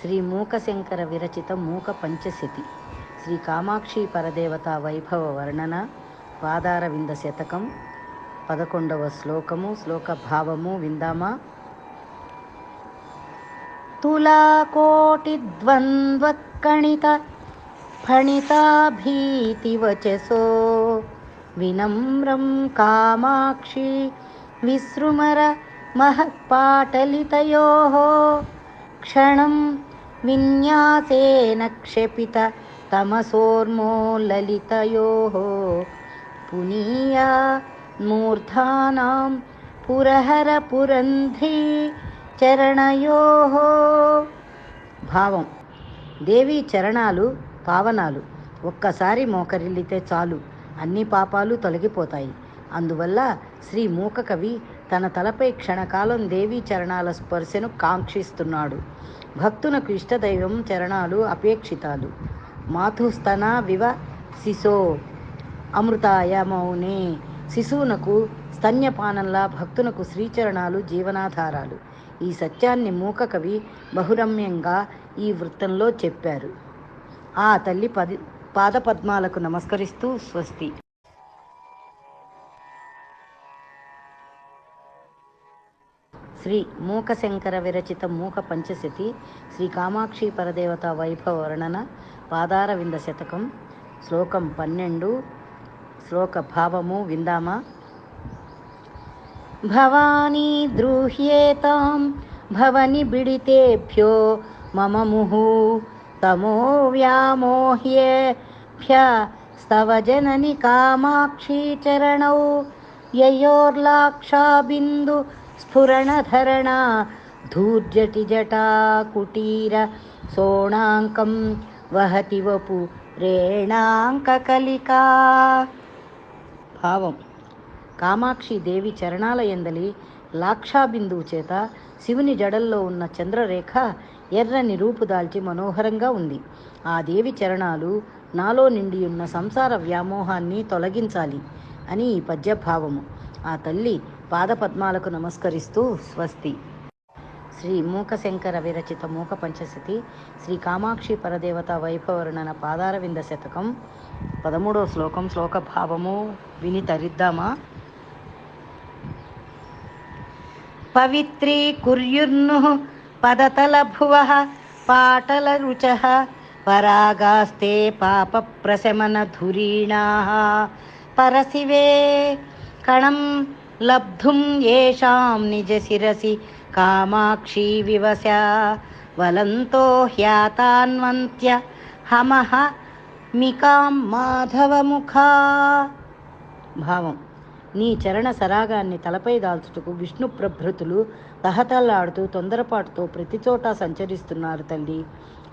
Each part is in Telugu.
శ్రీ మూకశంకర విరచిత మూక పంచశతి శ్రీ కామాక్షి పరదేవత వైభవ వర్ణన పాదార వింద శతకం పదకొండవ శ్లోకము శ్లోక భావము విందామా తులాకోటిద్వంద్వకణిత ఫణితాభీతివచసో వినమ్రం కామాక్షి విసృమర महःपाटलितयोः क्षणं విన్యాసేన క్షపిత తమసోర్మోలలితయో పునీయా మూర్ధానాం పురహర పురంధ్రీ చరణయో భావం దేవి చరణాలు పావనాలు ఒక్కసారి మోకరిల్లితే చాలు. అన్ని పాపాలు తొలగిపోతాయి. అందువల్ల శ్రీ మూకకవి తన తలపై క్షణకాలం దేవీ చరణాల స్పర్శను కాంక్షిస్తున్నాడు. భక్తునకు ఇష్టదైవం చరణాలు అపేక్షితాలు. మాతుస్తన వివ శిశో అమృతాయ మౌనే. శిశువునకు స్తన్యపానంలా భక్తునకు శ్రీచరణాలు జీవనాధారాలు. ఈ సత్యాన్ని మూక కవి బహురమ్యంగా ఈ వృత్తంలో చెప్పారు. ఆ తల్లి పది పాదపద్మాలకు నమస్కరిస్తూ స్వస్తి. శ్రీ మూకశంకర విరచిత మూక పంచశతి శ్రీ కామాక్షి పరదేవత వైభవ వర్ణన పాదార వింద శతకం శ్లోకం పన్నెండు శ్లోక భావము విందామా? భవానీ ద్రూహ్యేతాం భవని బిడితేభ్యో మమ ముహు తమో వ్యామోహ్యేభ్య స్తవ జనని కామాక్షి చరణౌ యయోర్లాక్షాబిందు బిందు ధూర్జటి జటా కుటీర సోణాంకం వహతి వపు రేణాంకకలికా భావం కామాక్షి దేవి చరణాల ఎందలి లాక్షాబిందువు చేత శివుని జడల్లో ఉన్న చంద్రరేఖ ఎర్రని రూపు దాల్చి మనోహరంగా ఉంది. ఆ దేవి చరణాలు నాలో నిండి ఉన్న సంసార వ్యామోహాన్ని తొలగించాలి అని ఈ పద్యభావము. ఆ తల్లి పాదపద్మాలకు నమస్కరిస్తూ స్వస్తి. శ్రీ మూకశంకర విరచిత మూక పంచశతి శ్రీ కామాక్షి పరదేవత వైభవర్ణన పాదారవింద శతకం పదమూడవ శ్లోకం శ్లోక భావము విని తరిద్దామా పవిత్రీ కుర్యుర్ను పదతల భువ పాటల రుచ పరాగాస్తే పాప ప్రశమన ధురీణా. పరశివే కణం లబ్ధుం ఏషాం నిజ శిరసి కామాక్షి వివశ. వలంతో హ్యాతాన్వంత్య హమహ మికాం మాధవముఖా. భావం. నీ చరణ సరాగాన్ని తలపై దాల్చుటకు విష్ణు ప్రభృతులు తహతల్లాడుతూ తొందరపాటుతో ప్రతి చోట సంచరిస్తున్నారు తల్లి.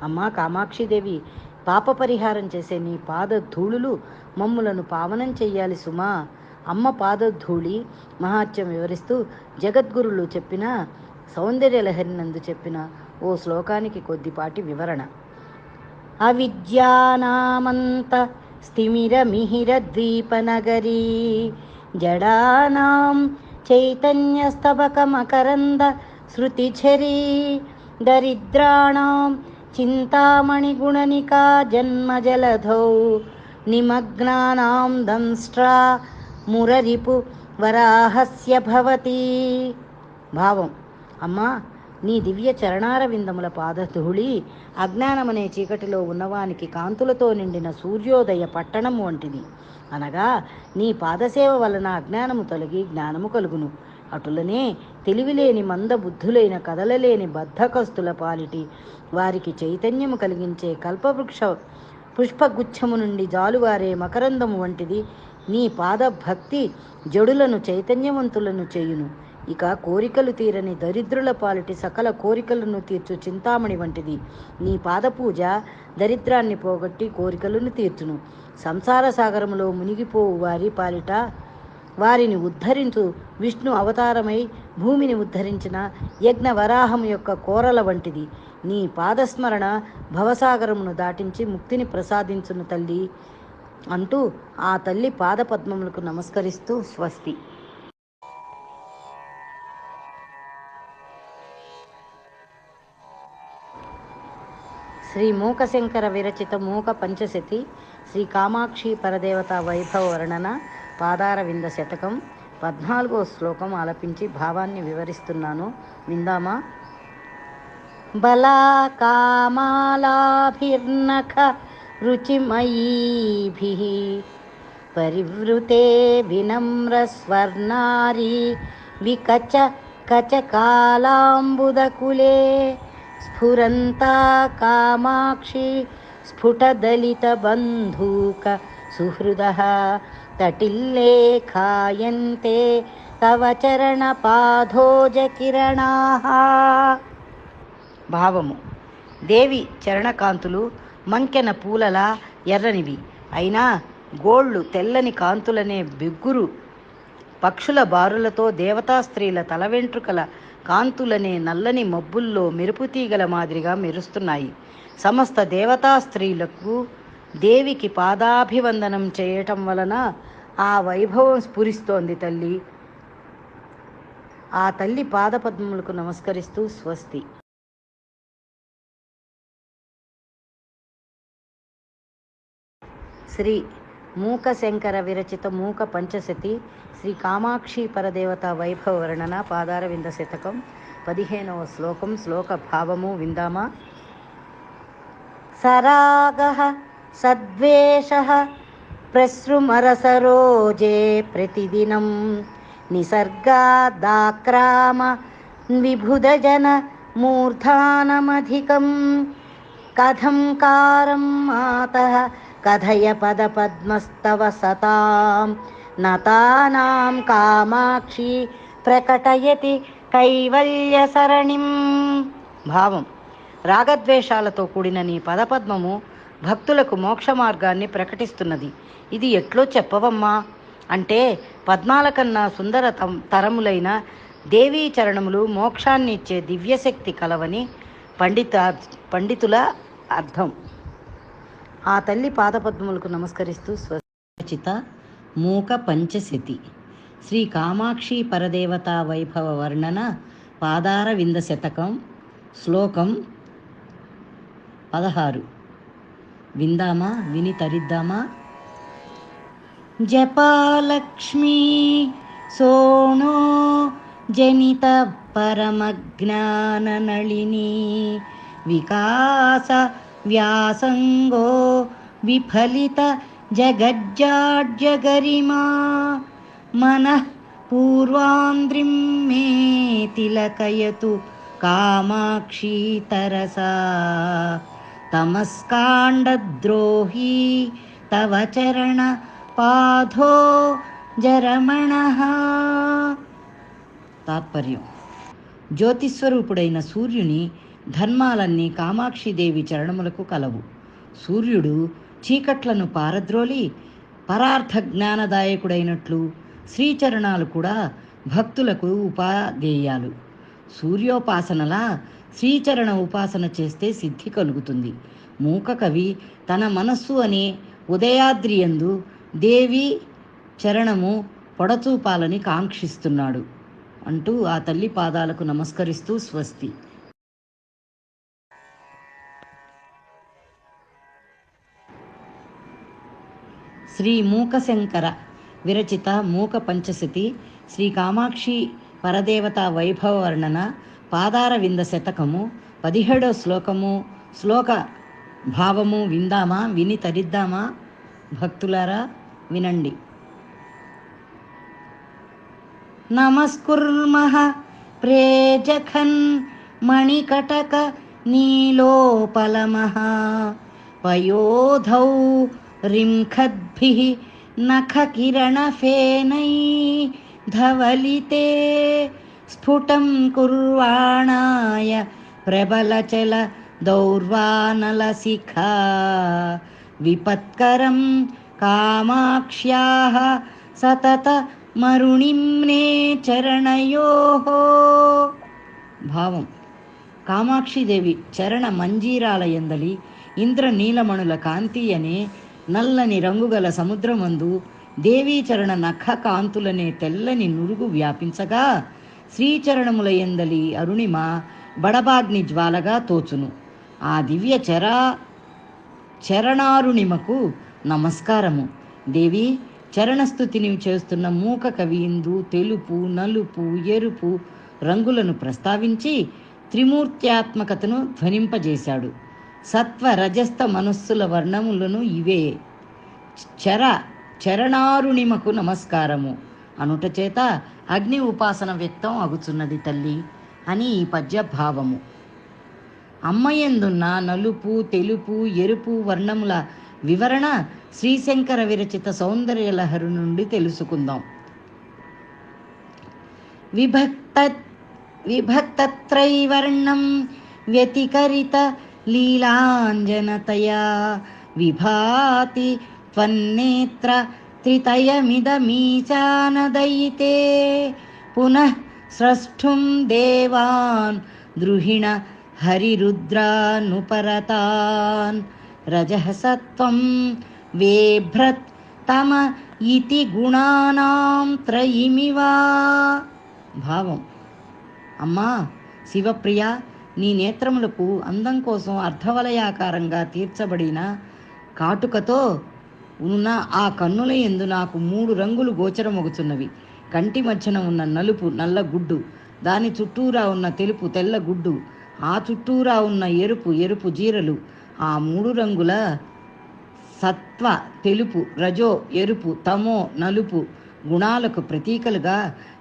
అమ్మా కామాక్షిదేవి పాప పరిహారం చేసే నీ పాద ధూళులు మమ్ములను పావనం చెయ్యాలి సుమా. అమ్మ పాదధూళి మహాత్యం వివరిస్తూ జగద్గురులు చెప్పిన సౌందర్యలహరి నందు చెప్పిన ఓ శ్లోకానికి కొద్దిపాటి వివరణ. అవిద్యానామంత స్థిమిర మిహిర ద్వీపనగరీ జడానాం చైతన్యస్తబకమకరంద మకరంద దరిద్రాణం చింతామణిగుణనికా జన్మజలధౌ నిమగ్నానాం దంష్ట్రా మురరిపు వరాహస్య భవతి. భావం. అమ్మా నీ దివ్య చరణార విందముల పాదధూళి అజ్ఞానమనే చీకటిలో ఉన్నవానికి కాంతులతో నిండిన సూర్యోదయ పట్టణం వంటిది. అనగా నీ పాదసేవ వలన అజ్ఞానము తొలగి జ్ఞానము కలుగును. అటులనే తెలివిలేని మంద బుద్ధులైన కదలలేని బద్ధకస్తుల పాలిటి వారికి చైతన్యము కలిగించే కల్పవృక్ష పుష్పగుచ్ఛము నుండి జాలువారే మకరందము వంటిది నీ పాద భక్తి జడులను చైతన్యవంతులను చేయును. ఇక కోరికలు తీరని దరిద్రుల పాలిటి సకల కోరికలను తీర్చు చింతామణి వంటిది. నీ పాదపూజ దరిద్రాన్ని పోగొట్టి కోరికలను తీర్చును. సంసార సాగరములో మునిగిపోవు వారి పాలిట. వారిని ఉద్ధరించు విష్ణు అవతారమై భూమిని ఉద్ధరించిన యజ్ఞ వరాహం యొక్క కోరల వంటిది. నీ పాదస్మరణ భవసాగరమును దాటించి ముక్తిని ప్రసాదించును తల్లి. అంటూ ఆ తల్లి పాదపద్మములకు నమస్కరిస్తూ స్వస్తి. శ్రీ మూకశంకర విరచిత మూక పంచశతి శ్రీ కామాక్షి పరదేవత వైభవ వర్ణన పాదార వింద శతకం పద్నాలుగో శ్లోకం ఆలపించి భావాన్ని వివరిస్తున్నాను. విందామా? బలా కామాలాభిర్నఖ రుచిమయీభిः పరివృతే వినమ్రస్వర్ణారీ వికచ కచకాలాంబుదకులే స్ఫురంతా కామాక్షి స్ఫుటదలితబంధూక సుహృదः తటిల్లే ఖాయంతే తవ చరణపాధోజకిరణాः భావము. దేవి చరణకాంతులు మంకెన పూలలా ఎర్రనివి. అయినా గోళ్ళు తెల్లని కాంతులనే బిగ్గురు. పక్షుల బారులతో దేవతా స్త్రీల తల వెంట్రుకల కాంతులనే నల్లని మబ్బుల్లో మెరుపుతీగల మాదిరిగా మెరుస్తున్నాయి. సమస్త దేవతా స్త్రీలకు దేవికి పాదాభివందనం చేయటం వలన ఆ వైభవం స్ఫురిస్తోంది తల్లి. ఆ తల్లి పాదపద్మములకు నమస్కరిస్తూ స్వస్తి. శ్రీ మూకశంకర విరచిత మూక పంచశతి శ్రీ కామాక్షి పరదేవత వైభవ వర్ణన పాదార వింద శతకం పదిహేనవ శ్లోకం శ్లోక భావము విందామా? సరాగ సద్వేష ప్రసృమరసరోజే ప్రతిదినం నిసర్గాదాక్రామ విభుదజన మూర్ధానమధికం కథం కారం మాత కథయ పదపద్మస్తవ సతాం నతానాం కామాక్షి ప్రకటయతి కైవల్య సరణిం. భావం. రాగద్వేషాలతో కూడిన నీ పదపద్మము భక్తులకు మోక్ష మార్గాన్ని ప్రకటిస్తున్నది. ఇది ఎట్లో చెప్పవమ్మా? అంటే పద్మాల కన్నా సుందర తం- తరములైన దేవీ చరణములు మోక్షాన్ని ఇచ్చే దివ్యశక్తి కలవని పండిత పండితుల అర్థం. ఆ తల్లి పాదపద్మములకు నమస్కరిస్తూ స్వచిత మూక పంచశతి. శ్రీ కామాక్షి పరదేవతా వైభవ వర్ణన పాదార వింద శతకం శ్లోకం పదహారు. విందామా? విని తరిద్దామా? జపాలక్ష్మీ సోణో జనిత పరమజ్ఞాననళిని వికాస వ్యాసంగో విఫలిత జగజ్జాడ్యగరిమా మనః పూర్వాంద్రిం మే తిలకయతు కామాక్షీ తరసా తమస్కాండద్రోహీ తవ చరణ పాధో జరమణ తాత్పర్యం జ్యోతిస్వరూపుడైన సూర్యుని ధర్మాలన్నీ కామాక్షిదేవి చరణములకు కలవు. సూర్యుడు చీకట్లను పారద్రోలి పరార్థ జ్ఞానదాయకుడైనట్లు శ్రీచరణాలు కూడా భక్తులకు ఉపాధేయాలు. సూర్యోపాసనలా శ్రీచరణ ఉపాసన చేస్తే సిద్ధి కలుగుతుంది. మూక కవి తన మనస్సు అనే ఉదయాద్రియందు దేవి చరణము పొడచూపాలని కాంక్షిస్తున్నాడు. అంటూ ఆ తల్లి పాదాలకు నమస్కరిస్తూ స్వస్తి. శ్రీ మూకశంకర విరచిత మూక పంచశతి శ్రీ కామాక్షి పరదేవత వైభవ వర్ణన పాదార వింద శతకము పదిహేడో శ్లోకము శ్లోక భావము విందామా విని తరిద్దామా? భక్తులారా వినండి. నమస్కుర్మః ప్రేజఖన్ మణికటక నీలోపలమః పయోధౌ రింఖద్భిः నఖకిరణఫేనై धवलिते स्फुटं कुर्वाणाय प्रबलचल दौर्वानलशिखा विपत्करं कामाक्ष्याः सतत మరుణిమ్నే చరణయోః భావం కామాక్షిదేవి చరణ మంజీరాల ఎందలి ఇంద్రనీలమణుల కాంతి అనే నల్లని రంగుగల సముద్రమందు దేవీచరణ నఖ కాంతులనే తెల్లని నురుగు వ్యాపించగా శ్రీచరణముల ఎందలి అరుణిమ బడబాగ్ని జ్వాలగా తోచును. ఆ దివ్య చరా చరణారుణిమకు నమస్కారము. దేవి చరణస్థుతిని చేస్తున్న మూక కవిందు తెలుపు నలుపు ఎరుపు రంగులను ప్రస్తావించి త్రిమూర్త్యాత్మకతను ధ్వనింపజేశాడు. సత్వ రజస్థ మనస్సుల వర్ణములను ఇవే. చర చరణారుణిమకు నమస్కారము. అనుట చేత అగ్ని ఉపాసన వ్యక్తం అగుచున్నది తల్లి అని ఈ పద్య భావము అమ్మయందున్న నలుపు తెలుపు ఎరుపు వర్ణముల వివరణ శ్రీశంకర విరచిత సౌందర్య లహరు నుండి తెలుసుకుందాం. విభక్త విభక్తత్రైవర్ణం వ్యతికరిత लीलाञ्जनतया विभाति त्वन्नेत्र त्रितयमिदमीचानदयिते। पुनः स्रष्टुं देवान् द्रुहिण हरिरुद्रानुपरतान्। रजः सत्त्वं वेभ्रत् तम इति गुणानां त्रयिमिवा। भावम्। अम्मा, शिवप्रिया నీ నేత్రములకు అందం కోసం అర్ధవలయాకారంగా తీర్చబడిన కాటుకతో ఉన్న ఆ కన్నుల ఎందు నాకు మూడు రంగులు గోచరమొగుచున్నవి. కంటి మధ్యన ఉన్న నలుపు నల్ల గుడ్డు దాని చుట్టూరా ఉన్న తెలుపు తెల్ల గుడ్డు ఆ చుట్టూరా ఉన్న ఎరుపు ఎరుపు జీరలు ఆ మూడు రంగుల సత్వ తెలుపు రజో ఎరుపు తమో నలుపు గుణాలకు ప్రతీకలుగా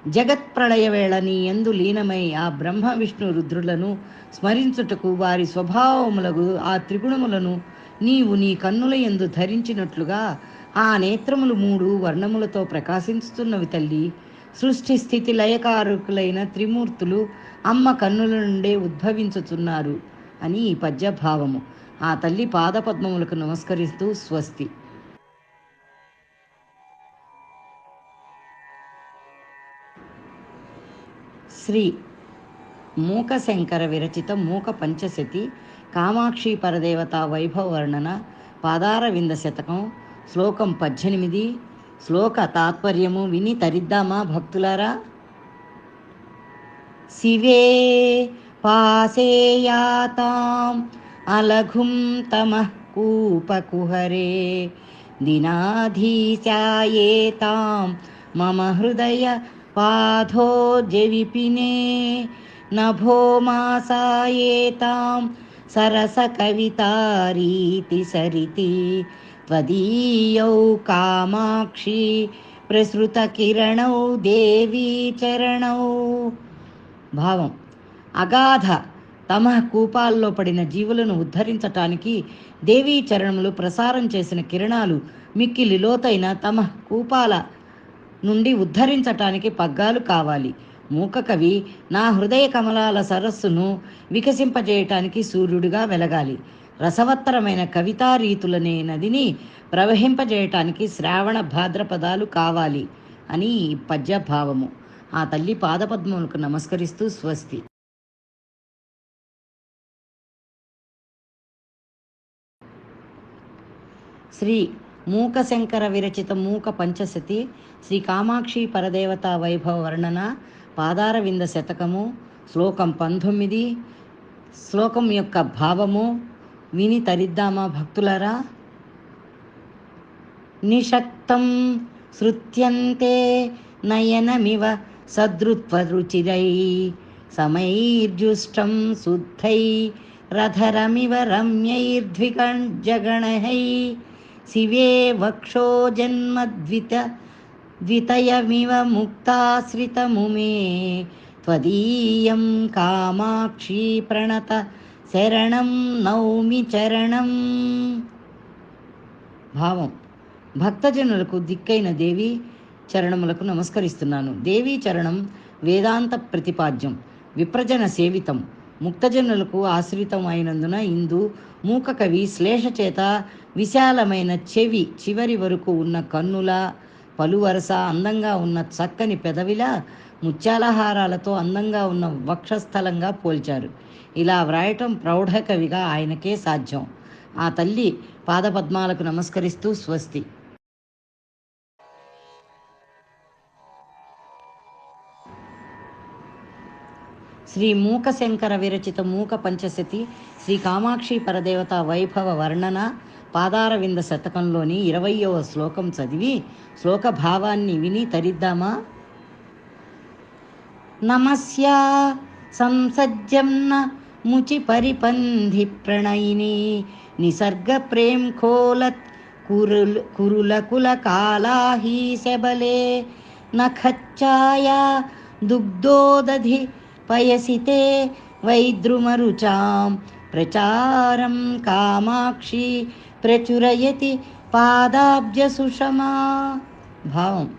జగత్ వేళ నీ ఎందు లీనమై ఆ బ్రహ్మ విష్ణు రుద్రులను స్మరించుటకు వారి స్వభావములకు ఆ త్రిగుణములను నీవు నీ కన్నుల ఎందు ధరించినట్లుగా ఆ నేత్రములు మూడు వర్ణములతో ప్రకాశించుతున్నవి తల్లి. సృష్టి స్థితి లయకారకులైన త్రిమూర్తులు అమ్మ కన్నుల నుండే ఉద్భవించుచున్నారు అని ఈ పద్యభావము. ఆ తల్లి పాదపద్మములకు నమస్కరిస్తూ స్వస్తి. శ్రీ మూకశంకర విరచిత మూక పంచశతి కామాక్షి పరదేవత వైభవ వర్ణన పాదార వింద శతకం శ్లోకం పద్దెనిమిది శ్లోక తాత్పర్యము విని తరిద్దామా భక్తులారా? శివే పాసేయాతాం అలఘుం తమః కూపకుహరే దినాధీశాయేతాం మమ హృదయ జవిపినే నభోమాసాయేతాం సరస కవితారీతి సరితి త్వదీయౌ కామాక్షి ప్రసృత కిరణౌ దేవీ చరణౌ భావం అగాధ తమ కూపాల్లో పడిన జీవులను ఉద్ధరించటానికి దేవీ చరణములు ప్రసారం చేసిన కిరణాలు మిక్కిలి లోతైన తమ కూపాల నుండి ఉద్ధరించటానికి పగ్గాలు కావాలి. మూక కవి నా హృదయ కమలాల సరస్సును వికసింపజేయటానికి సూర్యుడిగా వెలగాలి. రసవత్తరమైన కవితా రీతులనే నదిని ప్రవహింపజేయటానికి శ్రావణ భాద్రపదాలు కావాలి అని పద్య భావము ఆ తల్లి పాదపద్మములకు నమస్కరిస్తూ స్వస్తి. శ్రీ మూకశంకర విరచిత మూక పంచశతి శ్రీ కామాక్షి పరదేవత వైభవ వర్ణన పాదారవింద శతకము శ్లోకం పంతొమ్మిది శ్లోకం యొక్క భావము విని తరిద్దామా భక్తులరా? నిషక్తం శృత్యంతే నయనమివ సదృత్వరుచిరై సమైర్జుష్టం శుద్ధై రధరమివ రమ్యైర్ద్విగణై శివే వక్షో జన్మద్విత ద్వితయమివ ముక్తాశ్రితముమే త్వదీయం కామాక్షి ప్రణత శరణం నౌమి చరణం భావం భక్తజనులకు దిక్కైన దేవి చరణములకు నమస్కరిస్తున్నాను. దేవీ చరణం వేదాంత ప్రతిపాద్యం విప్రజన సేవితం ముక్తజనులకు ఆశ్రితం అయినందున ఇందు మూక కవి శ్లేష చేత విశాలమైన చెవి చివరి వరకు ఉన్న కన్నుల పలువరస అందంగా ఉన్న చక్కని పెదవిలా ముత్యాలహారాలతో అందంగా ఉన్న వక్షస్థలంగా పోల్చారు. ఇలా వ్రాయటం ప్రౌఢకవిగా ఆయనకే సాధ్యం. ఆ తల్లి పాదపద్మాలకు నమస్కరిస్తూ స్వస్తి. శ్రీ మూకశంకర విరచిత మూక పంచశతి శ్రీ కామాక్షి పరదేవత వైభవ వర్ణన పాదారవింద శతకంలోని ఇరవయవ శ్లోకం చదివి శ్లోక భావాన్ని విని తరిద్దామా? నమస్యా సంసజ్జంన ముచి పరిపంధి ప్రణయిని నిసర్గ ప్రేమ్ కోలత్ కురుల్ కురులకుల కాలాహీ శబలే నఖచ్చాయా దుగ్ధోదధి పయసితే వైద్రుమరుచాం. ప్రచారం కామాక్షి ప్రచురయతి పాదాబ్జ సుషమా. భావం.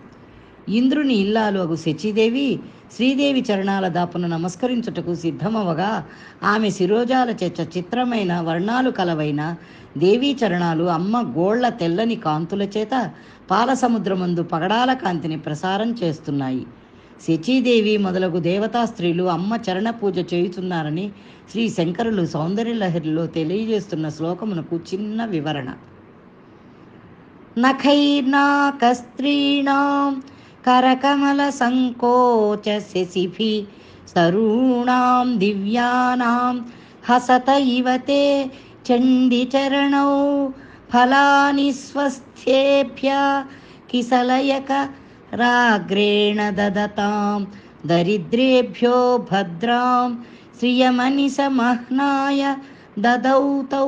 ఇంద్రుని ఇల్లాలు అగు శచీదేవి శ్రీదేవి చరణాల దాపును నమస్కరించుటకు సిద్ధమవగా ఆమె శిరోజాల చెచ్చ చిత్రమైన వర్ణాలు కలవైన దేవీ చరణాలు అమ్మ గోళ్ళ తెల్లని కాంతుల చేత పాలసముద్రమందు పగడాల కాంతిని ప్రసారం చేస్తున్నాయి. శచీదేవి మొదలగు దేవతా స్త్రీలు అమ్మ చరణ పూజ చేయుచున్నారని శ్రీ శంకరులు సౌందర్యలహరిలో తెలియజేస్తున్న శ్లోకమునకు చిన్న వివరణ. నఖైర్నాకస్త్రీణాం కరకమల సంకోచ శశిభి సరూణాం దివ్యానాం హసత ఇవతే చండిచరణౌ ఫలాని స్వస్థ్యేభ్య కిసలయక రాగ్రేణ దదతాం. దరిద్రేభ్యో భద్రాం. శ్రియమనిసమహ్నాయ దదౌ తౌ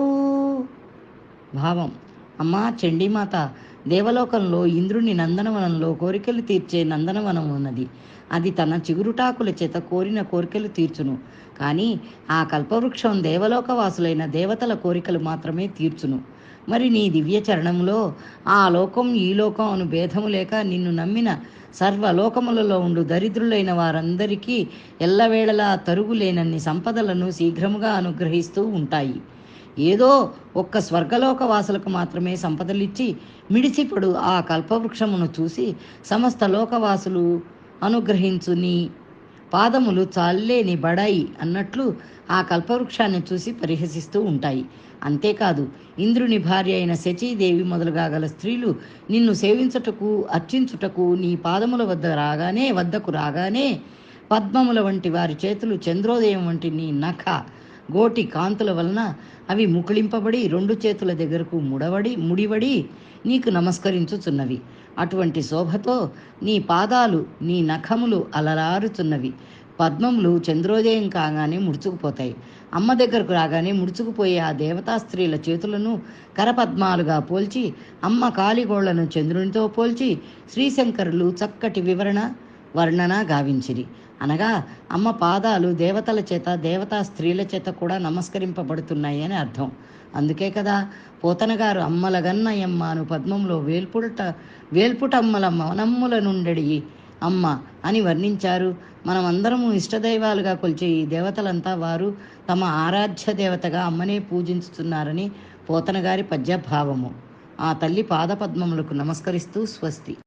భావం. అమ్మా చండీమాత దేవలోకంలో ఇంద్రుని నందనవనంలో కోరికలు తీర్చే నందనవనం ఉన్నది. అది తన చిగురుటాకుల చేత కోరిన కోరికలు తీర్చును. కానీ ఆ కల్పవృక్షం దేవలోకవాసులైన దేవతల కోరికలు మాత్రమే తీర్చును. మరి నీ దివ్య చరణంలో ఆ లోకం ఈ లోకం అను భేదము లేక నిన్ను నమ్మిన సర్వలోకములలో ఉండు దరిద్రులైన వారందరికీ ఎల్లవేళలా తరుగులేనన్ని సంపదలను శీఘ్రముగా అనుగ్రహిస్తూ ఉంటాయి. ఏదో ఒక్క స్వర్గలోక వాసులకు మాత్రమే సంపదలిచ్చి మిడిసిపడు ఆ కల్పవృక్షమును చూసి సమస్త లోకవాసులు అనుగ్రహించుని పాదములు చాలేని బడాయి అన్నట్లు ఆ కల్పవృక్షాన్ని చూసి పరిహసిస్తూ ఉంటాయి. అంతేకాదు ఇంద్రుని భార్య అయిన శచీదేవి మొదలుగా గల స్త్రీలు నిన్ను సేవించుటకు అర్చించుటకు నీ పాదముల వద్ద రాగానే వద్దకు రాగానే పద్మముల వంటి వారి చేతులు చంద్రోదయం వంటి నీ నఖ గోటి కాంతుల వలన అవి ముకుళింపబడి రెండు చేతుల దగ్గరకు ముడవడి ముడివడి నీకు నమస్కరించుచున్నవి. అటువంటి శోభతో నీ పాదాలు నీ నఖములు అలరారుచున్నవి పద్మములు చంద్రోదయం కాగానే ముడుచుకుపోతాయి. అమ్మ దగ్గరకు రాగానే ముడుచుకుపోయే ఆ దేవతా స్త్రీల చేతులను కరపద్మాలుగా పోల్చి అమ్మ కాలిగోళ్ళను చంద్రునితో పోల్చి శ్రీశంకరులు చక్కటి వివరణ వర్ణన గావించిరి. అనగా అమ్మ పాదాలు దేవతల చేత దేవతా స్త్రీల చేత కూడా నమస్కరింపబడుతున్నాయి అని అర్థం. అందుకే కదా పోతనగారు అమ్మలగన్నయమ్మ అను పద్మంలో వేల్పుట వేల్పుటమ్మల మనమ్ముల నుండడి అమ్మ అని వర్ణించారు. మనమందరము ఇష్టదైవాలుగా కొలిచే ఈ దేవతలంతా వారు తమ ఆరాధ్య దేవతగా అమ్మనే పూజించుతున్నారని పోతనగారి పద్యభావము. ఆ తల్లి పాదపద్మములకు నమస్కరిస్తూ స్వస్తి.